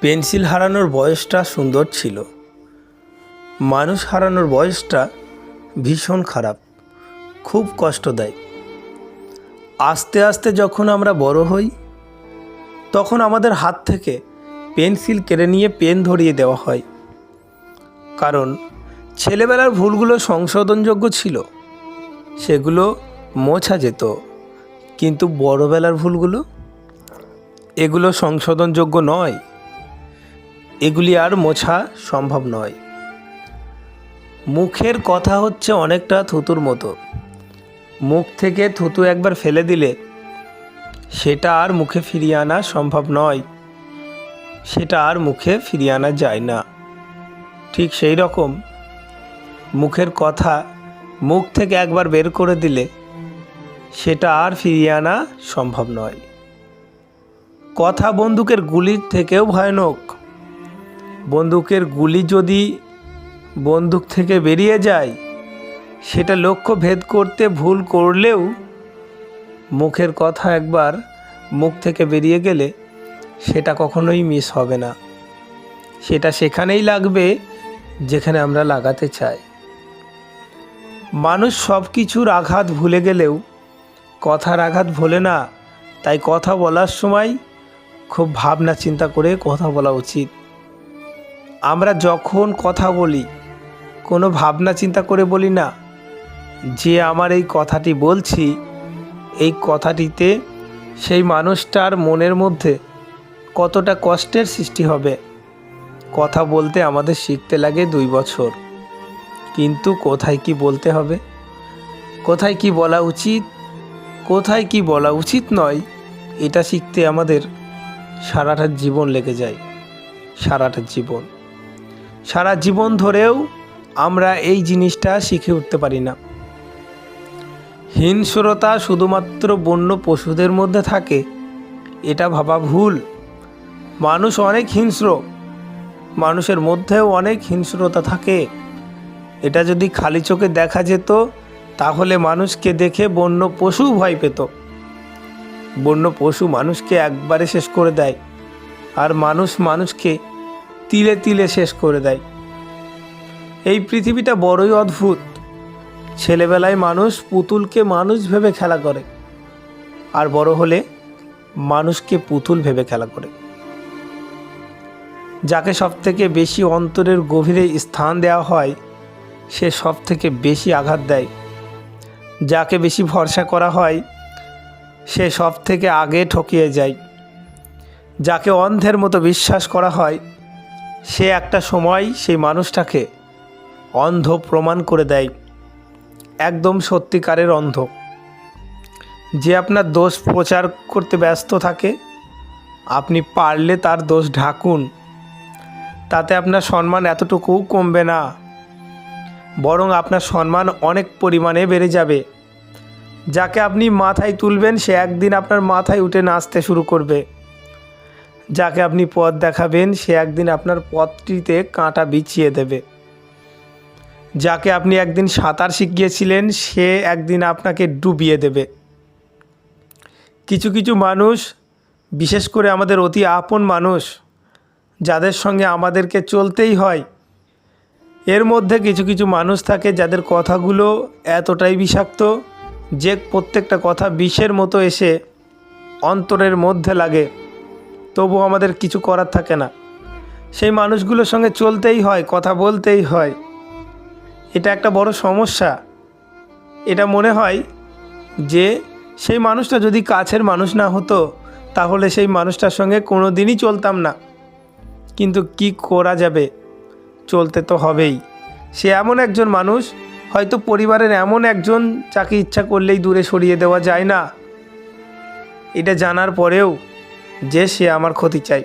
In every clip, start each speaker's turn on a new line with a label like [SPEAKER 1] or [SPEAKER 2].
[SPEAKER 1] Pencil হারানোর বয়সটা সুন্দর ছিল। মানুষ হারানোর বয়সটা ভীষণ খারাপ, খুব কষ্ট দেয় আস্তে আস্তে যখন আমরা বড় হই, তখন আমাদের হাত থেকে পেন্সিল কেড়ে নিয়ে পেন ধরিয়ে দেওয়া হয়। কারণ ছেলেবেলার ভুলগুলো সংশোধনযোগ্য ছিল, সেগুলো মোছা যেত। কিন্তু বড়বেলার ভুলগুলো? এগুলো সংশোধনযোগ্য নয়। এগুলি আর মোছা সম্ভব নয়। মুখের কথা হচ্ছে অনেকটা থুতুর মতো। মুখ থেকে থুতু একবার ফেলে দিলে সেটা আর মুখে ফিরিয়ে আনা সম্ভব নয়। সেটা আর মুখে ফিরিয়ে আনা যায় না। ঠিক সেই রকম মুখের কথা মুখ থেকে একবার বের করে দিলে সেটা আর ফিরিয়ে আনা সম্ভব নয়। কথা বন্দুকের গুলির থেকেও ভয়ানক। বন্দুকের গুলি যদি বন্দুক থেকে বেরিয়ে যায়, সেটা লক্ষ্য ভেদ করতে ভুল করলেও মুখের কথা একবার মুখ থেকে বেরিয়ে গেলে সেটা কখনোই মিস হবে না। সেটা সেখানেই লাগবে যেখানে আমরা লাগাতে চাই। মানুষ সব কিছুর আঘাত ভুলে গেলেও, কথার আঘাত ভোলে না, তাই কথা বলার সময় খুব ভাবনা চিন্তা করে কথা বলা উচিত। আমরা যখন কথা বলি, কোনো ভাবনা চিন্তা করে বলি না। যে আমার এই কথাটি বলছি, এই কথাটিতে সেই মানুষটার মনের মধ্যে কতটা কষ্টের সৃষ্টি হবে। কথা বলতে আমাদের শিখতে লাগে দুই বছর। কিন্তু কোথায় কি বলতে হবে? কোথায় কি বলা উচিত? কোথায় কি বলা উচিত নয়, এটা শিখতে আমাদের সারাটা জীবন লেগে যায়। সারাটা জীবন। সারা জীবন ধরেও আমরা এই জিনিসটা শিখে উঠতে পারি না। হিংস্রতা শুধুমাত্র বন্য পশুদের মধ্যে থাকে, এটা ভাবা ভুল। মানুষ অনেক হিংস্র, মানুষের মধ্যেও অনেক হিংস্রতা থাকে। এটা যদি খালি চোখে দেখা যেত, তাহলে মানুষকে দেখে বন্য পশু ভয় পেত। বন্য পশু মানুষকে একবারে শেষ করে দেয়। আর মানুষ মানুষকে তিলে তিলে শেষ করে দেয়। এই পৃথিবীটা বড়ই অদ্ভুত। ছেলেবেলায় মানুষ পুতুলকে মানুষ ভেবে খেলা করে, আর বড় হলে মানুষকে পুতুল ভেবে খেলা করে। যাকে সব থেকে বেশি অন্তরের গভীরে স্থান দেওয়া হয়, সে সব থেকে বেশি আঘাত দেয়। যাকে বেশি ভরসা করা হয়, সে সব থেকে আগে ঠকিয়ে যায়। যাকে অন্ধের মতো বিশ্বাস করা হয় সে একটা সময় সেই মানুষটাকে অন্ধ প্রমাণ করে দেয়। একদম সত্যিকারের অন্ধ। যে আপনার দোষ প্রচার করতে ব্যস্ত থাকে, আপনি পারলে তার দোষ ঢাকুন। তাতে আপনার সম্মান এতটুকুও কমবে না। বরং আপনার সম্মান অনেক পরিমাণে বেড়ে যাবে। যাকে আপনি মাথায় তুলবেন, সে একদিন আপনার মাথায় উঠে নাচতে শুরু করবে। যাকে আপনি পথ দেখাবেন, সে একদিন আপনার পথটিতে কাঁটা বিছিয়ে দেবে। যাকে আপনি একদিন সাঁতার শিখিয়েছিলেন, সে একদিন আপনাকে ডুবিয়ে দেবে। কিছু কিছু মানুষ, বিশেষ করে আমাদের অতি আপন মানুষ, যাদের সঙ্গে আমাদেরকে চলতেই হয়, এর মধ্যে কিছু কিছু মানুষ থাকে যাদের কথাগুলো এতটাই বিষাক্ত যে প্রত্যেকটা কথা বিষের মতো এসে অন্তরের মধ্যে লাগে। তবু আমাদের কিছু করার থাকে না। সেই মানুষগুলোর সঙ্গে চলতেই হয়, কথা বলতেই হয়। এটা একটা বড় সমস্যা। এটা মনে হয় যে, সেই মানুষটা যদি কাছের মানুষ না হতো, তাহলে সেই মানুষটার সঙ্গে কোনো দিনই চলতাম না। কিন্তু কি করা যাবে? চলতে তো হবেই। সে এমন একজন মানুষ, হয়তো পরিবারের এমন একজন যাকে ইচ্ছা করলেই দূরে সরিয়ে দেওয়া যায় না। এটা জানার পরেও যে সে আমার ক্ষতি চাই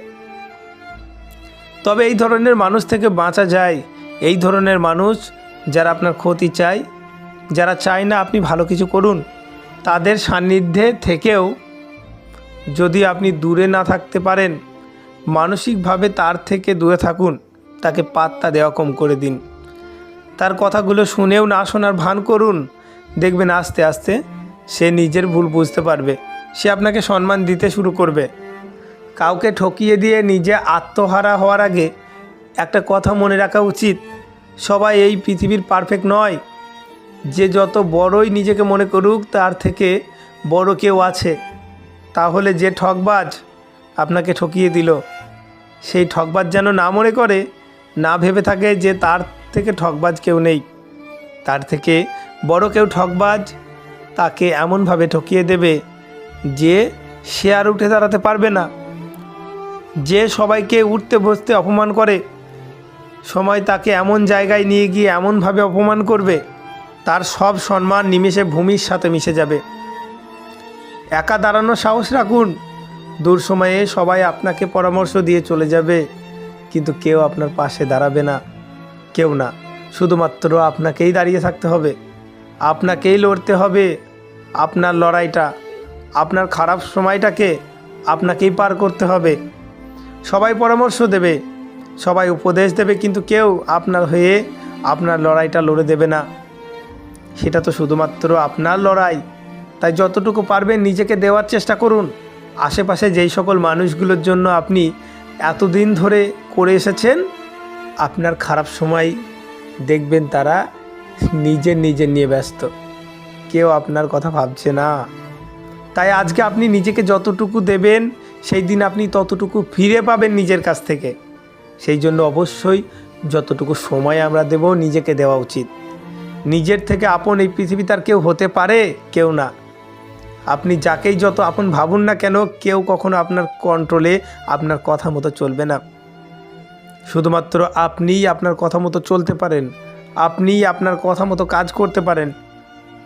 [SPEAKER 1] তবে এই ধরনের মানুষ থেকে বাঁচা যায়। এই ধরনের মানুষ যারা আপনার ক্ষতি চায়, যারা চায় না আপনি ভালো কিছু করুন, তাদের সান্নিধ্যে থেকেও যদি আপনি দূরে না থাকতে পারেন, মানসিকভাবে তার থেকে দূরে থাকুন, তাকে পাত্তা দেওয়া কম করে দিন। তার কথাগুলো শুনেও না শোনার ভান করুন। দেখবেন আস্তে আস্তে সে নিজের ভুল বুঝতে পারবে। সে আপনাকে সম্মান দিতে শুরু করবে। কাউকে ঠকিয়ে দিয়ে নিজে আত্মহারা হওয়ার আগে একটা কথা মনে রাখা উচিত। সবাই এই পৃথিবীর পারফেক্ট নয়। যে যত বড়ই নিজেকে মনে করুক, তার থেকে বড় কেউ আছে। তাহলে যে ঠকবাজ আপনাকে ঠকিয়ে দিল, সেই ঠকবাজ যেন না মনে করে, না ভেবে থাকে যে তার থেকে ঠকবাজ কেউ নেই। তার থেকে বড় কেউ ঠকবাজ তাকে এমনভাবে ঠকিয়ে দেবে যে সে আর উঠে দাঁড়াতে পারবে না। যে সবাইকে উঠতে বসতে অপমান করে, সময় তাকে এমন জায়গায় নিয়ে গিয়ে এমনভাবে অপমান করবে, তার সব সম্মান নিমেষে ভূমির সাথে মিশে যাবে। একা দাঁড়ানোর সাহস রাখুন। দূর সময়ে সবাই আপনাকে পরামর্শ দিয়ে চলে যাবে, কিন্তু কেউ আপনার পাশে দাঁড়াবে না। কেউ না, শুধুমাত্র আপনাকেই দাঁড়িয়ে থাকতে হবে। আপনাকেই লড়তে হবে। আপনার লড়াইটা, আপনার খারাপ সময়টাকে আপনাকেই পার করতে হবে। সবাই পরামর্শ দেবে, সবাই উপদেশ দেবে, কিন্তু কেউ আপনার হয়ে আপনার লড়াইটা লড়ে দেবে না। সেটা তো শুধুমাত্র আপনার লড়াই। তাই যতটুকু পারবেন নিজেকে দেওয়ার চেষ্টা করুন। আশেপাশে যেই সকল মানুষগুলোর জন্য আপনি এতদিন ধরে করে এসেছেন, আপনার খারাপ সময় দেখবেন তারা নিজের নিজের নিয়ে ব্যস্ত। কেউ আপনার কথা ভাবছে না। তাই আজকে আপনি নিজেকে যতটুকু দেবেন সেই দিন আপনি ততটুকু ফিরে পাবেন নিজের কাছ থেকে। সেই জন্য অবশ্যই যতটুকু সময় আমরা দেব নিজেকে দেওয়া উচিত। নিজের থেকে আপন এই পৃথিবীতে আর কেউ হতে পারে? কেউ না। আপনি যাকেই যত আপন ভাবুন না কেন, কেউ কখনো আপনার কন্ট্রোলে আপনার কথা মতো চলবে না। শুধুমাত্র আপনিই আপনার কথা মতো চলতে পারেন। আপনিই আপনার কথা মতো কাজ করতে পারেন।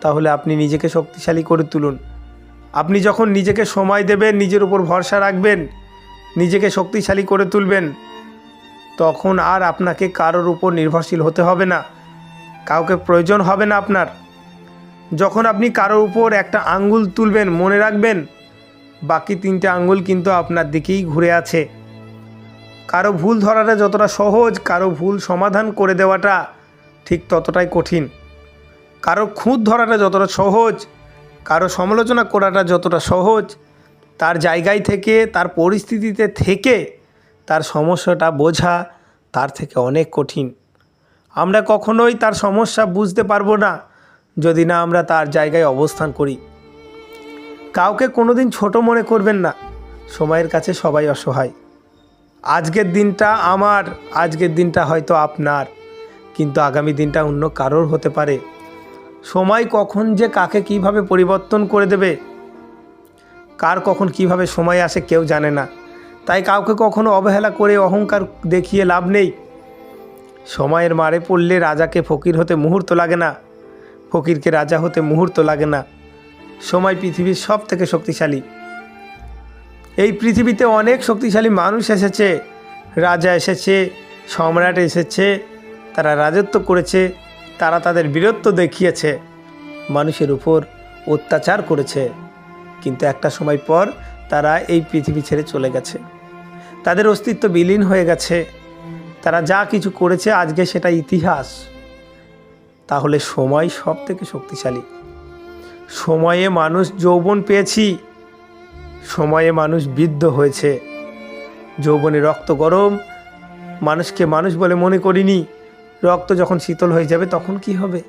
[SPEAKER 1] তাহলে আপনি নিজেকে শক্তিশালী করে তুলুন। আপনি যখন নিজেকে সময় দেবেন, নিজের উপর ভরসা রাখবেন, নিজেকে শক্তিশালী করে তুলবেন, তখন আর আপনাকে কারোর উপর নির্ভরশীল হতে হবে না। কাউকে প্রয়োজন হবে না আপনার। যখন আপনি কারোর উপর একটা আঙ্গুল তুলবেন, মনে রাখবেন, বাকি তিনটে আঙ্গুল কিন্তু আপনার দিকেই ঘুরে আছে। কারও ভুল ধরাটা যতটা সহজ, কারও ভুল সমাধান করে দেওয়াটা ঠিক ততটাই কঠিন। কারও খুঁত ধরাটা যতটা সহজ কারও সমালোচনা করাটা যতটা সহজ, তার জায়গায় থেকে, তার পরিস্থিতিতে থেকে তার সমস্যাটা বোঝা তার থেকে অনেক কঠিন। আমরা কখনোই তার সমস্যা বুঝতে পারব না যদি না আমরা তার জায়গায় অবস্থান করি। কাউকে কোনোদিন ছোট মনে করবেন না, সময়ের কাছে সবাই অসহায়। আজকের দিনটা আমার, আজকের দিনটা হয়তো আপনার, কিন্তু আগামী দিনটা অন্য কারোর হতে পারে। সময় কখন যে কাকে কীভাবে পরিবর্তন করে দেবে? কার কখন কীভাবে সময় আসে কেউ জানে না। তাই কাউকে কখনো অবহেলা করে অহংকার দেখিয়ে লাভ নেই। সময়ের মারে পড়লে রাজাকে ফকির হতে মুহূর্ত লাগে না। ফকিরকে রাজা হতে মুহূর্ত লাগে না। সময় পৃথিবীর সব থেকে শক্তিশালী। এই পৃথিবীতে অনেক শক্তিশালী মানুষ এসেছে। রাজা এসেছে, সম্রাট এসেছে, তারা রাজত্ব করেছে তারা তাদের বীরত্ব দেখিয়েছে। মানুষের উপর অত্যাচার করেছে। কিন্তু একটা সময় পর তারা এই পৃথিবী ছেড়ে চলে গেছে। তাদের অস্তিত্ব বিলীন হয়ে গেছে। তারা যা কিছু করেছে আজকে সেটা ইতিহাস। তাহলে সময় সব থেকে শক্তিশালী। সময়ে মানুষ যৌবন পেয়েছি। সময়ে মানুষ বৃদ্ধ হয়েছে। যৌবনে রক্ত গরম। মানুষকে মানুষ বলে মনে করিনি। রক্ত যখন শীতল হয়ে যাবে, তখন কি হবে?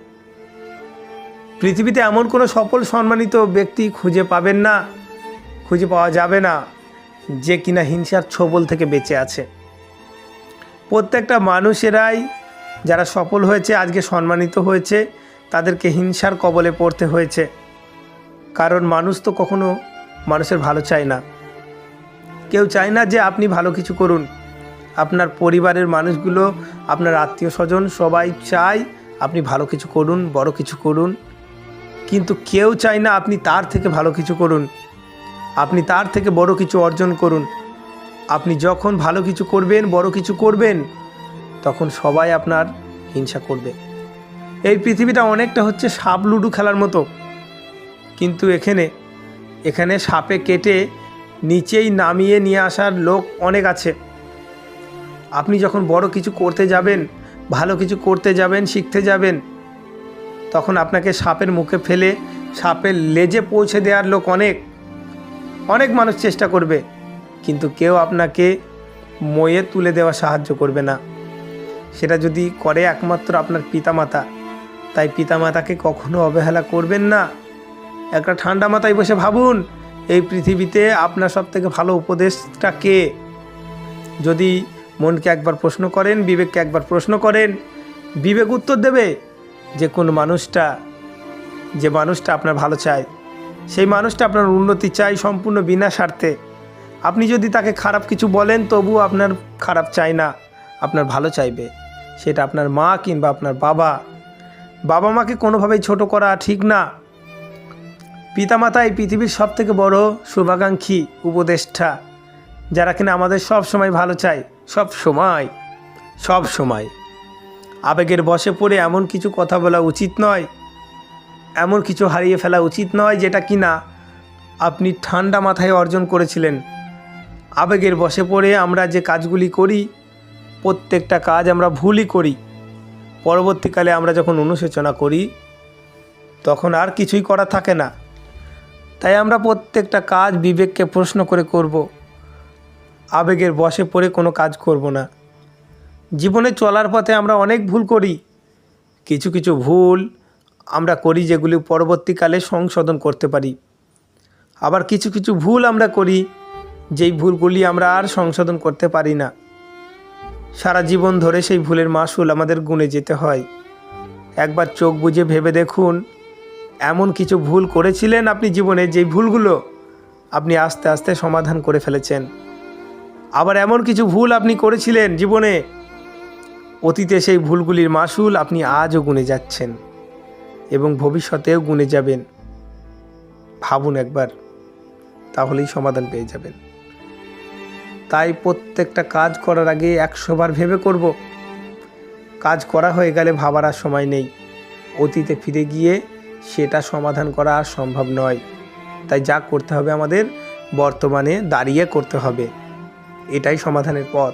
[SPEAKER 1] পৃথিবীতে এমন কোনো সফল সম্মানিত ব্যক্তি খুঁজে পাবেন না, খুঁজে পাওয়া যাবে না, যে কিনা হিংসার ছোবল থেকে বেঁচে আছে। প্রত্যেকটা মানুষেরাই যারা সফল হয়েছে, আজকে সম্মানিত হয়েছে, তাদেরকে হিংসার কবলে পড়তে হয়েছে। কারণ মানুষ তো কখনো মানুষের ভালো চায় না। কেউ চায় না যে আপনি ভালো কিছু করুন। আপনার পরিবারের মানুষগুলো, আপনার আত্মীয় স্বজন সবাই চায় আপনি ভালো কিছু করুন, বড় কিছু করুন। কিন্তু কেউ চায় না আপনি তার থেকে ভালো কিছু করুন। আপনি তার থেকে বড় কিছু অর্জন করুন। আপনি যখন ভালো কিছু করবেন, বড় কিছু করবেন, তখন সবাই আপনার হিংসা করবে। এই পৃথিবীটা অনেকটা হচ্ছে সাপ লুডু খেলার মতো। কিন্তু এখানে এখানে সাপে কেটে নিচেই নামিয়ে নিয়ে আসার লোক অনেক আছে। আপনি যখন বড় কিছু করতে যাবেন, ভালো কিছু করতে যাবেন, শিখতে যাবেন, তখন আপনাকে সাপের মুখে ফেলে, সাপের লেজে পৌঁছে দেওয়ার লোক অনেক। অনেক মানুষ চেষ্টা করবে, কিন্তু কেউ আপনাকে ময়ে তুলে দেওয়া সাহায্য করবে না। সেটা যদি করে একমাত্র আপনার পিতামাতা, তাই পিতামাতাকে কখনো অবহেলা করবেন না। একটা ঠান্ডা মাথায় বসে ভাবুন, এই পৃথিবীতে আপনার সব থেকে ভালো উপদেশটা কে? যদি মনকে একবার প্রশ্ন করেন, বিবেককে একবার প্রশ্ন করেন। বিবেক উত্তর দেবে যে কোন মানুষটা, যে মানুষটা আপনার ভালো চায়। সেই মানুষটা আপনার উন্নতি চাই সম্পূর্ণ বিনা স্বার্থে। আপনি যদি তাকে খারাপ কিছু বলেন তবু আপনার খারাপ চাই না, আপনার ভালো চাইবে। সেটা আপনার মা কিংবা আপনার বাবা। বাবা মাকে কোনোভাবেই ছোট করা ঠিক না। পিতামাতা এই পৃথিবীর সব থেকে বড় শুভাকাঙ্ক্ষী উপদেষ্টা। যারা কিনা আমাদের সব সময় ভালো চায়, সব সময় সব সময়। আবেগের বশে পড়ে এমন কিছু কথা বলা উচিত নয়, এমন কিছু হারিয়ে ফেলা উচিত নয় যেটা কিনা আপনি ঠান্ডা মাথায় অর্জন করেছিলেন। আবেগের বশে পড়ে আমরা যে কাজগুলি করি, প্রত্যেকটা কাজ আমরা ভুলই করি। পরবর্তীকালে আমরা যখন অনুশোচনা করি, তখন আর কিছুই করা থাকে না। তাই আমরা প্রত্যেকটা কাজ বিবেককে প্রশ্ন করে করব আবেগের বশে পড়ে কোনো কাজ করব না। জীবনে চলার পথে আমরা অনেক ভুল করি। কিছু কিছু ভুল আমরা করি যেগুলি পরবর্তীকালে সংশোধন করতে পারি। আবার কিছু কিছু ভুল আমরা করি, যেই ভুলগুলি আমরা আর সংশোধন করতে পারি না। সারা জীবন ধরে সেই ভুলের মাসুল আমাদের গুণে যেতে হয়। একবার চোখ বুজে ভেবে দেখুন, এমন কিছু ভুল করেছিলেন আপনি জীবনে, যেই ভুলগুলো আপনি আস্তে আস্তে সমাধান করে ফেলেছেন। আবার এমন কিছু ভুল আপনি করেছিলেন জীবনে? অতীতে সেই ভুলগুলির মাসুল আপনি আজও গুনে যাচ্ছেন এবং ভবিষ্যতেও গুনে যাবেন। ভাবুন একবার, তাহলেই সমাধান পেয়ে যাবেন। তাই প্রত্যেকটা কাজ করার আগে একশোবার ভেবে করব। কাজ করা হয়ে গেলে ভাবার আর সময় নেই। অতীতে ফিরে গিয়ে সেটা সমাধান করা আর সম্ভব নয়। তাই যা করতে হবে আমাদের বর্তমানে দাঁড়িয়ে করতে হবে। এটাই সমাধানের পথ।